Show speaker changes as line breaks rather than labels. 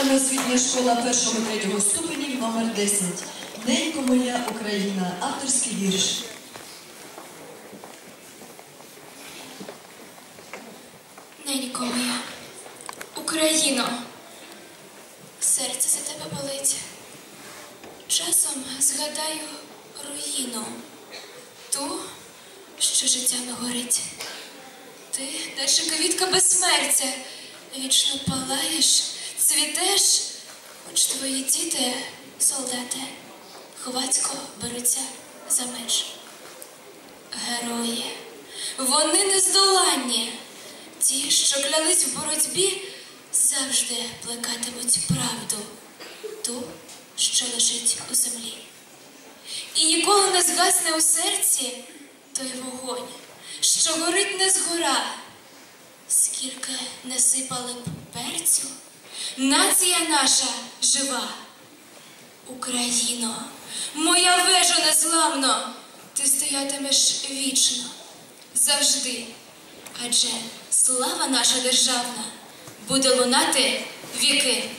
загальноосвітня школа першого-третього ступенів номер 10. Ненько моя Україна. Авторський вірш.
Ненько моя, Україно, серце за тебе болить. Часом згадаю руїну, ту, що життями горить. Ти, наче квітка безсмертя, вічно палаєш, цвітеш, хоч твої діти, солдати, хвацько беруться за меч. Герої, вони нездоланні. Ті, що клялись в боротьбі, завжди плекатимуть правду, ту, що лежить у землі. І ніколи не згасне у серці той вогонь, що горить не згора. Скільки не сипали б перцю, нація наша жива. Україно, моя вежа незламно, ти стоятимеш вічно, завжди. Адже слава наша державна буде лунати віки.